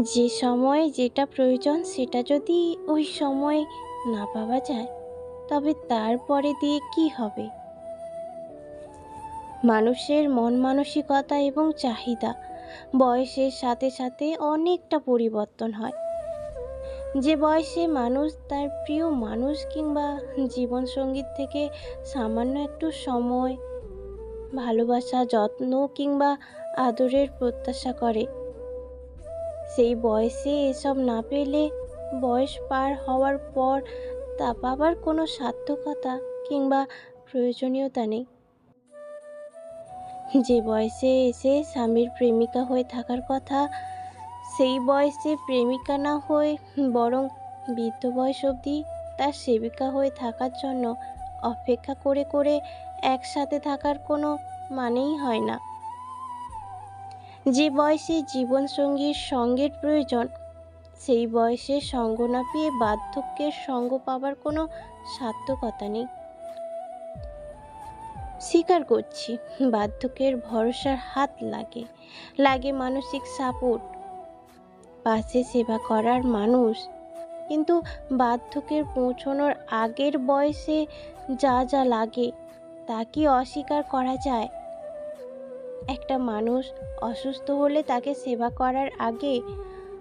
যে সময় যেটা প্রয়োজন সেটা যদি ওই সময় না পাওয়া যায়, তবে তারপরে দিয়ে কি হবে? মানুষের মন মানসিকতা এবং চাহিদা বয়সের সাথে সাথে অনেকটা পরিবর্তন হয়। যে বয়সে মানুষ তার প্রিয় মানুষ কিংবা জীবনসঙ্গীত থেকে সামান্য একটু সময়, ভালোবাসা, যত্ন কিংবা আদরের প্রত্যাশা করে সেই বয়সে এসব না পেলে বয়স পার হওয়ার পর তা পাবার কোনো সার্থকতা কিংবা প্রয়োজনীয়তা নেই। যে বয়সে এসে স্বামীর প্রেমিকা হয়ে থাকার কথা, সেই বয়সে প্রেমিকা না হয়ে বরং বৃদ্ধ বয়স অবধি তার সেবিকা হয়ে থাকার জন্য অপেক্ষা করে করে একসাথে থাকার কোনো মানেই হয় না। যে বয়সে জীবনসঙ্গীর সঙ্গের প্রয়োজন, সেই বয়সে সঙ্গ না পেয়ে বার্ধক্যের সঙ্গ পাবার কোনো সার্থকতা নেই। স্বীকার করছি, বার্ধক্যের ভরসার হাত লাগে লাগে মানসিক সাপোর্ট। পাশে সেবা করার মানুষ, কিন্তু বার্ধক্যের পৌঁছানোর আগের বয়সে যা যা লাগে, তা কি অস্বীকার করা যায়? একটা মানুষ অসুস্থ হলে তাকে সেবা করার আগে,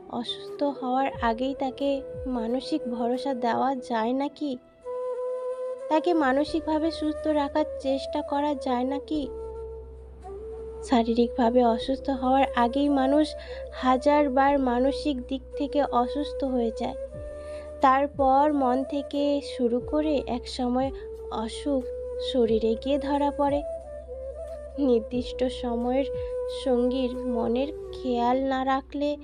অসুস্থ হওয়ার আগেই তাকে মানসিক ভরসা দেওয়া যায় নাকি? তাকে মানসিকভাবে সুস্থ রাখার চেষ্টা করা যায় নাকি? শারীরিকভাবে অসুস্থ হওয়ার আগেই মানুষ হাজারবার মানসিক দিক থেকে অসুস্থ হয়ে যায়। তারপর মন থেকে শুরু করে এক সময় অসুখ, শরীরে গিয়ে ধরা পড়ে। নির্দিষ্ট সময়ের সঙ্গীর মনের খেয়াল না রাখলে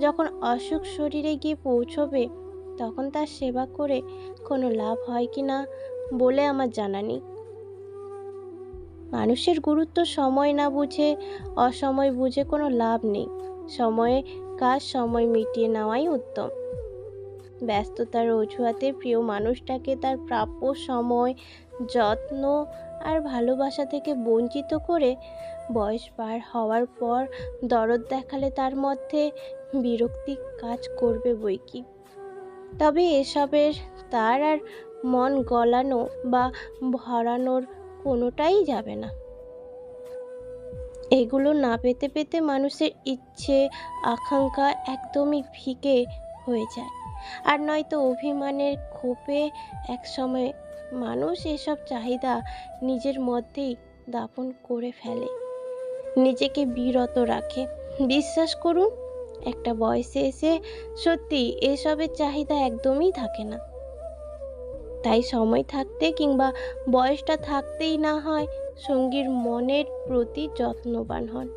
যখন অসুখ শরীরে গিয়ে পৌঁছবে, তখন তার সেবা করে কোনো লাভ হয় কি না বলে আমার জানা নেই। মানুষের গুরুত্ব সময় না বুঝে, অসময় বুঝে কোনো লাভ নেই। সময়ে কাজ সময় মিটিয়ে নেওয়াই উত্তম। ব্যস্ততার অজুহাতে প্রিয় মানুষটাকে তার প্রাপ্য সময়, যত্ন আর ভালোবাসা থেকে বঞ্চিত করে বয়স পার হওয়ার পর দরদ দেখালে তার মধ্যে বিরক্তি কাজ করবে বই কি। তবে এসবের তার আর মন গলানো বা ভরানোর কোনোটাই যাবে না। এগুলো না পেতে পেতে মানুষের ইচ্ছে, আকাঙ্ক্ষা একদমই ফিকে হয়ে যায়। আর নয়তো অভিমানের ক্ষোভে একসময় মানুষ এসব চাহিদা নিজের মধ্যেই দাপন করে ফেলে। নিজেকে বিরত রাখে। বিশ্বাস করুন, একটা বয়সে এসে সত্যি এসবের চাহিদা একদমই থাকে না। তাই সময় থাকতে কিংবা বয়সটা থাকতেই না হয় সঙ্গীর মনের প্রতি যত্নবান হন।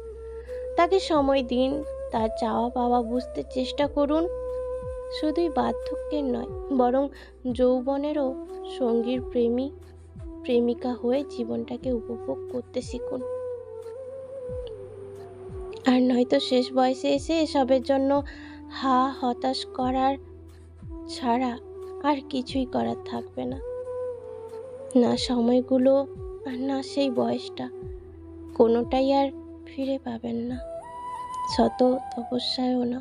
তাকে সময় দিন, তার চাওয়া পাওয়া বুঝতে চেষ্টা করুন শুধুই বার্ধক্যের নয়, বরং যৌবনেরও সঙ্গীর প্রেমী, প্রেমিকা হয়ে জীবনটাকে উপভোগ করতে শিখুন। আর নয়তো শেষ বয়সে এসে এসবের জন্য হা হতাশ করার ছাড়া আর কিছুই করার থাকবে না। না সময়গুলো আর না সেই বয়সটা, কোনোটাই আর ফিরে পাবেন না শত তপস্যায়ও না।